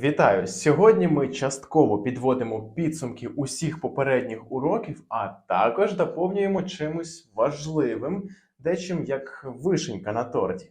Вітаю! Сьогодні ми частково підводимо підсумки усіх попередніх уроків, а також доповнюємо чимось важливим, дечим як вишенька на торті.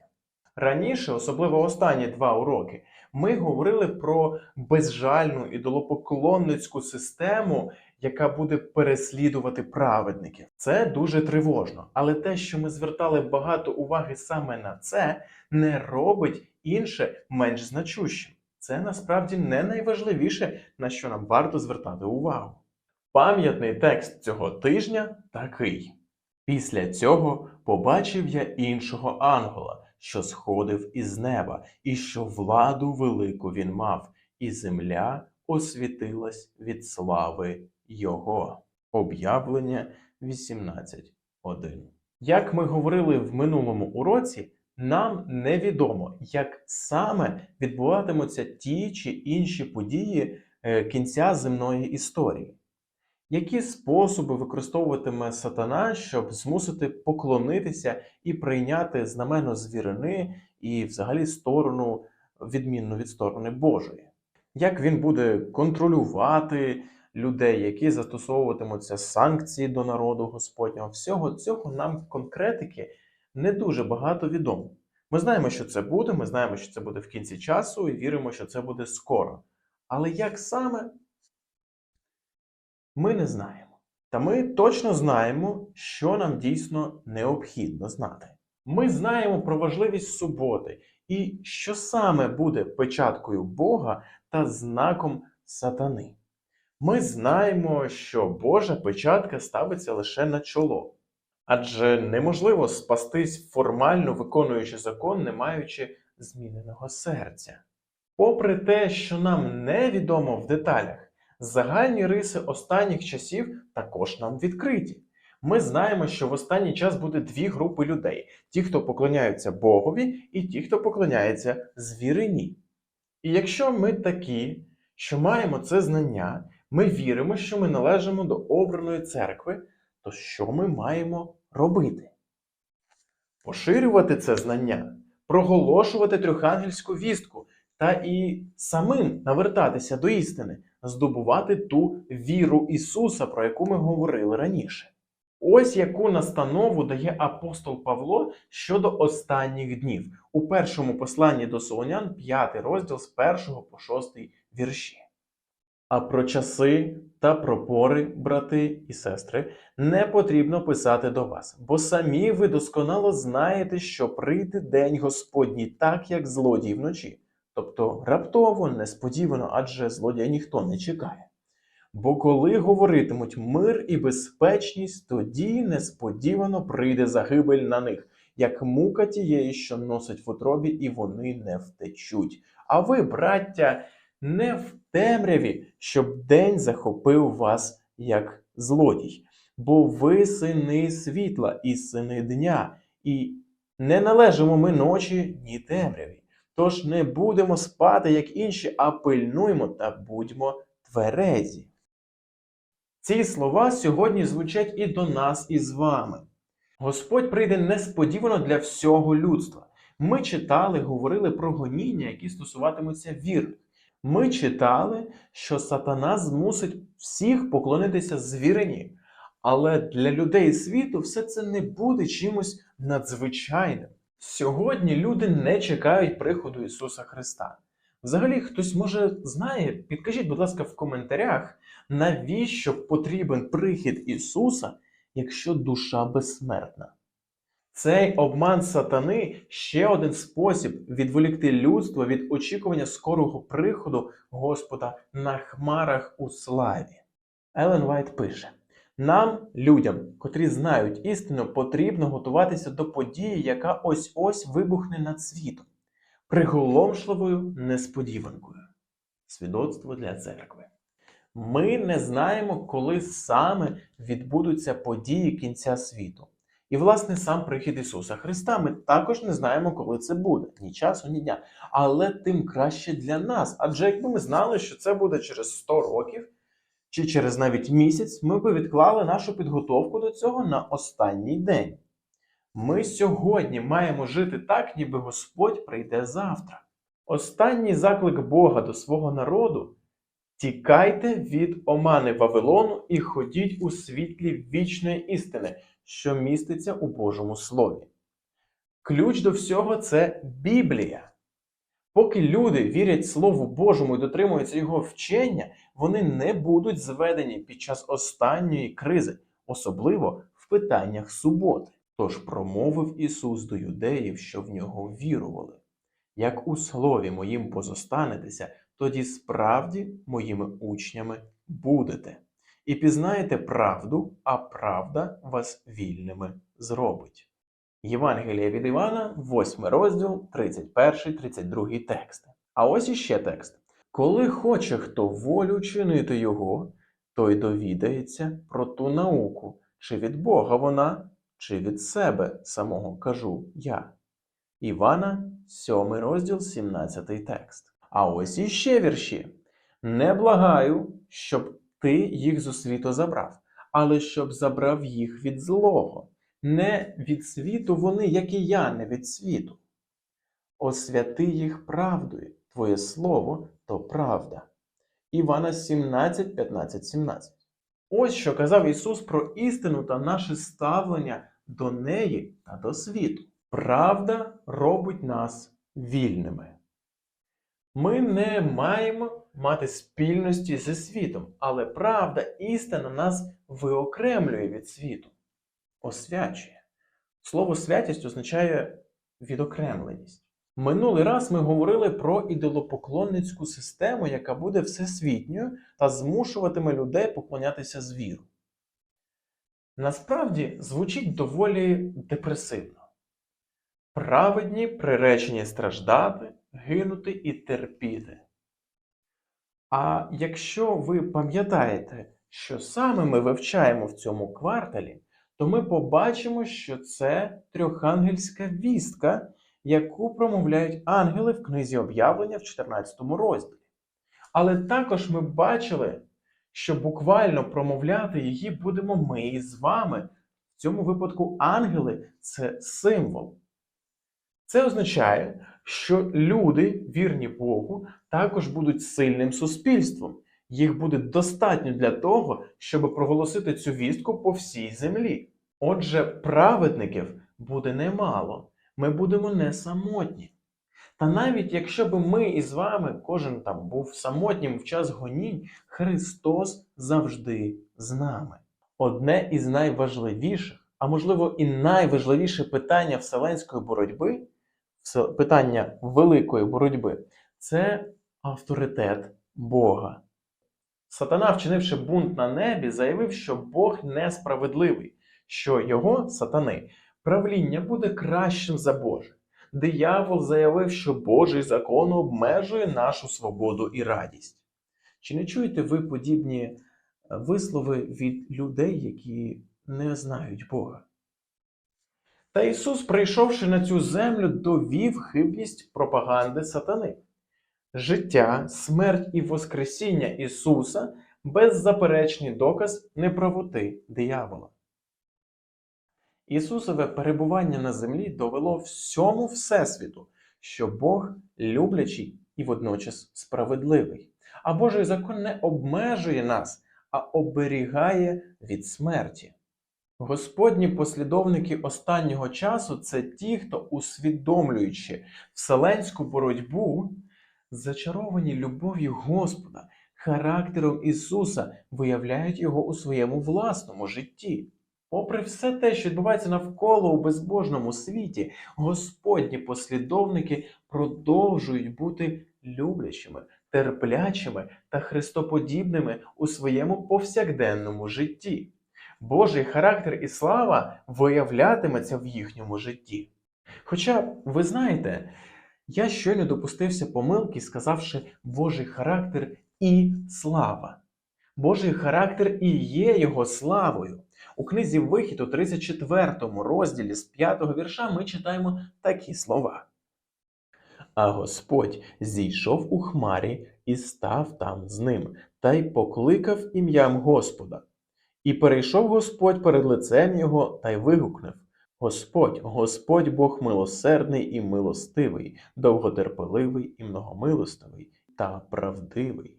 Раніше, особливо останні два уроки, ми говорили про безжальну ідолопоклонницьку систему, яка буде переслідувати праведників. Це дуже тривожно, але те, що ми звертали багато уваги саме на це, не робить інше менш значущим. Це насправді не найважливіше, на що нам варто звертати увагу. Пам'ятний текст цього тижня такий: після цього побачив я іншого ангела, що сходив із неба, і що владу велику він мав, і земля освітилась від слави його. Об'явлення 18.1. Як ми говорили в минулому уроці, нам невідомо, як саме відбуватимуться ті чи інші події е, кінця земної історії. Які способи використовуватиме сатана, щоб змусити поклонитися і прийняти знамено звірини і взагалі сторону відмінну від сторони Божої? Як він буде контролювати людей, які застосовуватимуться санкції до народу Господнього? Всього цього нам конкретики не дуже багато відомо. Ми знаємо, що це буде, ми знаємо, що це буде в кінці часу, і віримо, що це буде скоро. Але як саме, ми не знаємо. Та ми точно знаємо, що нам дійсно необхідно знати. Ми знаємо про важливість суботи і що саме буде печаткою Бога та знаком сатани. Ми знаємо, що Божа печатка ставиться лише на чоло. Адже неможливо спастись формально виконуючи закон, не маючи зміненого серця. Попри те, що нам невідомо в деталях, загальні риси останніх часів також нам відкриті. Ми знаємо, що в останній час буде дві групи людей: ті, хто поклоняються Богові, і ті, хто поклоняється звірині. І якщо ми такі, що маємо це знання, ми віримо, що ми належимо до обраної церкви то що ми маємо робити? Поширювати це знання, проголошувати трьохангельську вістку та і самим навертатися до істини, здобувати ту віру Ісуса, про яку ми говорили раніше. Ось яку настанову дає апостол Павло щодо останніх днів у першому посланні до Солонян, 5 розділ з 1 по 6 вірші. А про часи та про пори, брати і сестри, не потрібно писати до вас, бо самі ви досконало знаєте, що прийде день Господній, так як злодій вночі, тобто раптово, несподівано, адже злодія ніхто не чекає. Бо коли говоритимуть мир і безпечність, тоді несподівано прийде загибель на них, як мука тієї, що носить в утробі, і вони не втечуть. А ви, браття, не в темряві, щоб день захопив вас як злодій. Бо ви сини світла і сини дня, і не належимо ми ночі ні темряві. Тож не будемо спати, як інші, а пильнуймо та будьмо тверезі. Ці слова сьогодні звучать і до нас, і з вами. Господь прийде несподівано для всього людства. Ми читали, говорили про гоніння, які стосуватимуться вірних. Ми читали, що сатана змусить всіх поклонитися звірині. Але для людей світу все це не буде чимось надзвичайним. Сьогодні люди не чекають приходу Ісуса Христа. Взагалі, хтось може знає, підкажіть, будь ласка, в коментарях, навіщо потрібен прихід Ісуса, якщо душа безсмертна. Цей обман сатани ще один спосіб відволікти людство від очікування скорого приходу Господа на хмарах у славі. Елен Вайт пише: нам, людям, котрі знають істину, потрібно готуватися до події, яка ось ось вибухне над світом, приголомшливою несподіванкою. Свідоцтво для церкви. Ми не знаємо, коли саме відбудуться події кінця світу. І, власне, сам прихід Ісуса Христа. Ми також не знаємо, коли це буде, ні часу, ні дня. Але тим краще для нас. Адже якби ми знали, що це буде через 100 років чи через навіть місяць, ми би відклали нашу підготовку до цього на останній день. Ми сьогодні маємо жити так, ніби Господь прийде завтра. Останній заклик Бога до свого народу тікайте від омани Вавилону і ходіть у світлі вічної істини, що міститься у Божому Слові. Ключ до всього це Біблія. Поки люди вірять Слову Божому і дотримуються його вчення, вони не будуть зведені під час останньої кризи, особливо в питаннях суботи. Тож промовив Ісус до юдеїв, що в нього вірували. Як у слові моїм позостанетеся, тоді справді моїми учнями будете. І пізнаєте правду, а правда вас вільними зробить. Євангелія від Івана, 8 розділ, 31, 32 тексти. А ось іще текст. Коли хоче хто волю чинити його, той довідається про ту науку, чи від Бога вона, чи від себе самого кажу я. Івана, 7 розділ, 17 текст. А ось іще вірші. Не благаю, щоб ти їх з освіту забрав, але щоб забрав їх від злого. Не від світу вони, як і я, не від світу. Освяти їх правдою, твоє слово то правда. Івана 17, 15, 17. Ось що казав Ісус про істину та наше ставлення до неї та до світу. Правда робить нас вільними. Ми не маємо мати спільності зі світом, але правда, істина нас виокремлює від світу, освячує. Слово святість означає відокремленість. Минулий раз ми говорили про ідолопоклонницьку систему, яка буде всесвітньою та змушуватиме людей поклонятися звіру. Насправді звучить доволі депресивно. Праведні приречені страждати, гинути і терпіти. А якщо ви пам'ятаєте, що саме ми вивчаємо в цьому кварталі, то ми побачимо, що це трьохангельська вістка, яку промовляють ангели в книзі об'явлення в 14 розділі. Але також ми бачили, що буквально промовляти її будемо ми із вами. В цьому випадку ангели це символ. Це означає, що люди, вірні Богу, також будуть сильним суспільством. Їх буде достатньо для того, щоб проголосити цю вістку по всій землі. Отже, праведників буде немало. Ми будемо не самотні. Та навіть якщо б ми із вами, кожен там був самотнім в час гонінь, Христос завжди з нами. Одне із найважливіших, а можливо і найважливіше питання вселенської боротьби, питання великої боротьби, це авторитет Бога. Сатана, вчинивши бунт на небі, заявив, що Бог несправедливий, що його, сатани, правління буде кращим за Боже. Диявол заявив, що Божий закон обмежує нашу свободу і радість. Чи не чуєте ви подібні е, вислови від людей, які не знають Бога? Та Ісус, прийшовши на цю землю, довів хибність пропаганди сатани. Життя, смерть і Воскресіння Ісуса беззаперечний доказ неправоти диявола. Ісусове перебування на землі довело всьому Всесвіту, що Бог люблячий і водночас справедливий. А Божий закон не обмежує нас, а оберігає від смерті. Господні послідовники останнього часу це ті, хто, усвідомлюючи вселенську боротьбу, зачаровані любов'ю Господа, характером Ісуса, виявляють його у своєму власному житті. Попри все те, що відбувається навколо у безбожному світі, Господні послідовники продовжують бути люблячими, терплячими та христоподібними у своєму повсякденному житті. Божий характер і слава виявлятиметься в їхньому житті. Хоча, ви знаєте, я щойно допустився помилки, сказавши Божий характер і слава. Божий характер і є його славою. У книзі Вихід у 34 розділі з 5 вірша ми читаємо такі слова. А Господь зійшов у хмарі і став там з ним, та й покликав ім'ям Господа. І перейшов Господь перед лицем його та й вигукнув: Господь, Господь Бог милосердний і милостивий, довготерпеливий і многомилостивий та правдивий.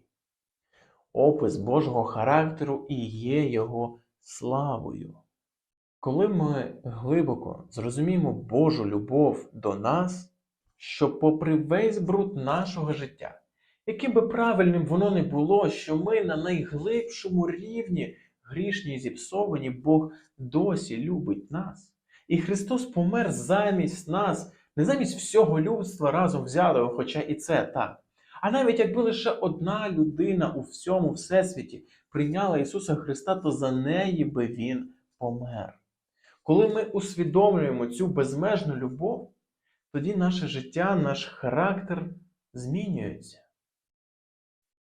Опис Божого характеру і є Його славою. Коли ми глибоко зрозуміємо Божу любов до нас, що, попри весь бруд нашого життя, яким би правильним воно не було, що ми на найглибшому рівні грішні і зіпсовані, Бог досі любить нас. І Христос помер замість нас, не замість всього людства разом взятого, хоча і це так. А навіть якби лише одна людина у всьому всесвіті прийняла Ісуса Христа, то за неї би Він помер. Коли ми усвідомлюємо цю безмежну любов, тоді наше життя, наш характер змінюється.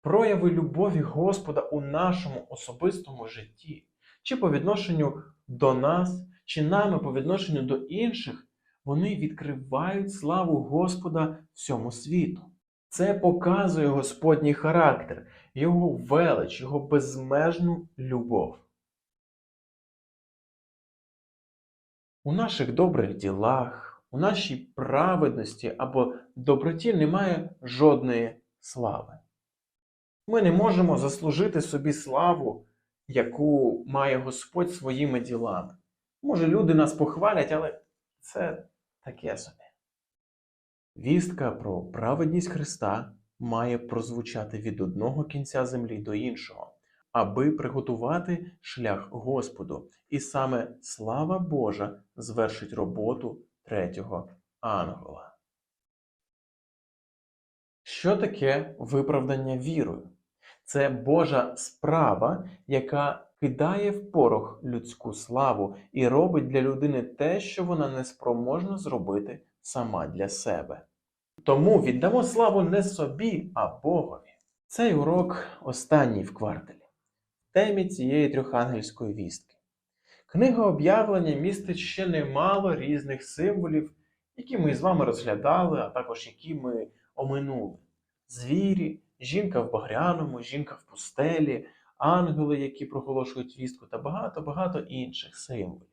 Прояви любові Господа у нашому особистому житті, чи по відношенню до нас, чи нами по відношенню до інших, вони відкривають славу Господа всьому світу. Це показує Господній характер, Його велич, Його безмежну любов. У наших добрих ділах, у нашій праведності або доброті немає жодної слави. Ми не можемо заслужити собі славу, яку має Господь своїми ділами. Може, люди нас похвалять, але це таке собі. Вістка про праведність Христа має прозвучати від одного кінця землі до іншого, аби приготувати шлях Господу, і саме слава Божа звершить роботу третього ангела. Що таке виправдання вірою? Це Божа справа, яка кидає в порох людську славу і робить для людини те, що вона не спроможна зробити сама для себе. Тому віддамо славу не собі, а Богові. Цей урок останній в кварталі, в темі цієї трьохангельської вістки. Книга об'явлення містить ще немало різних символів, які ми з вами розглядали, а також які ми оминули: звірі, жінка в багряному, жінка в пустелі, ангели, які проголошують вістку, та багато-багато інших символів.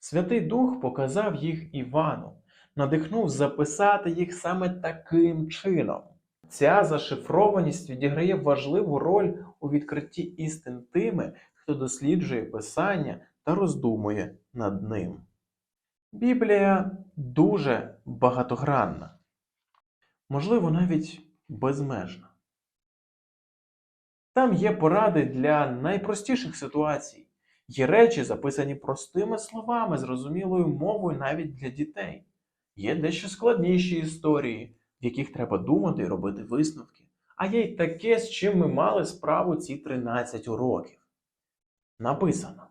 Святий Дух показав їх Івану, надихнув записати їх саме таким чином. Ця зашифрованість відіграє важливу роль у відкритті істин тими, хто досліджує Писання та роздумує над ним. Біблія дуже багатогранна, можливо, навіть безмежна. Там є поради для найпростіших ситуацій, є речі, записані простими словами, зрозумілою мовою навіть для дітей. Є дещо складніші історії, в яких треба думати і робити висновки. А є й таке, з чим ми мали справу ці 13 уроків. Написано: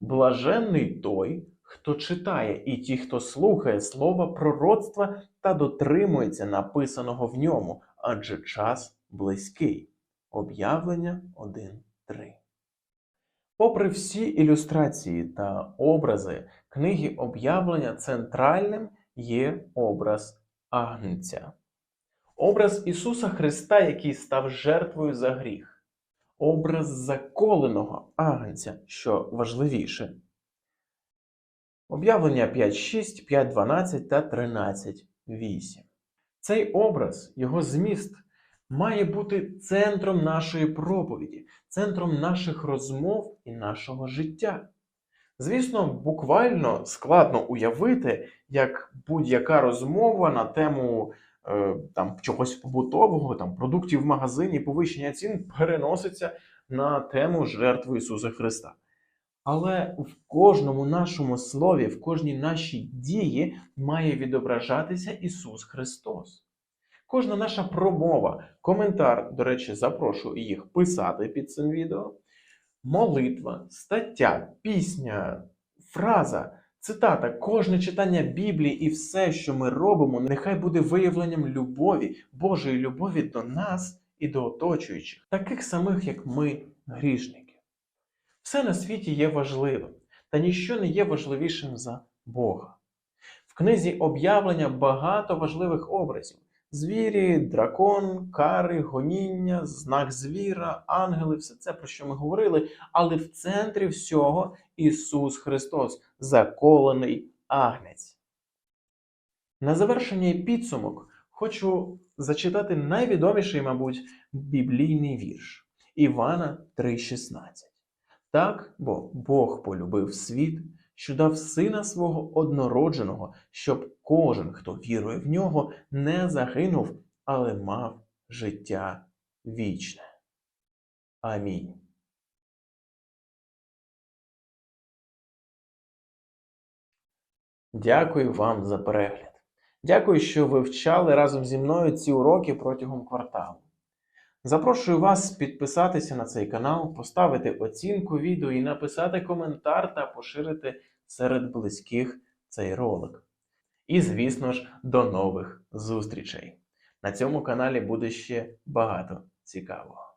Блаженний той, хто читає, і ті, хто слухає слова пророцтва та дотримується написаного в ньому, адже час близький. Об'явлення 1.3. Попри всі ілюстрації та образи книги об'явлення центральним є образ Агнця. Образ Ісуса Христа, який став жертвою за гріх. Образ заколеного Агнця, що важливіше. Об'явлення 5.6, 5.12 та 13.8. Цей образ, його зміст, має бути центром нашої проповіді, центром наших розмов і нашого життя. Звісно, буквально складно уявити, як будь-яка розмова на тему е, там, чогось побутового, там, продуктів в магазині, повищення цін переноситься на тему жертви Ісуса Христа. Але в кожному нашому слові, в кожній нашій дії має відображатися Ісус Христос. Кожна наша промова, коментар, до речі, запрошую їх писати під цим відео. Молитва, стаття, пісня, фраза, цитата, кожне читання Біблії і все, що ми робимо, нехай буде виявленням любові, Божої любові до нас і до оточуючих, таких самих, як ми, грішники. Все на світі є важливим, та ніщо не є важливішим за Бога. В книзі об'явлення багато важливих образів. Звірі, дракон, кари, гоніння, знак звіра, ангели, все це, про що ми говорили, але в центрі всього Ісус Христос, заколений агнець. На завершення підсумок хочу зачитати найвідоміший, мабуть, біблійний вірш Івана 3,16. Так, бо Бог полюбив світ, що дав сина свого однородженого, щоб кожен, хто вірує в нього, не загинув, але мав життя вічне. Амінь. Дякую вам за перегляд. Дякую, що ви вчали разом зі мною ці уроки протягом кварталу. Запрошую вас підписатися на цей канал, поставити оцінку відео і написати коментар та поширити серед близьких цей ролик. І, звісно ж, до нових зустрічей. На цьому каналі буде ще багато цікавого.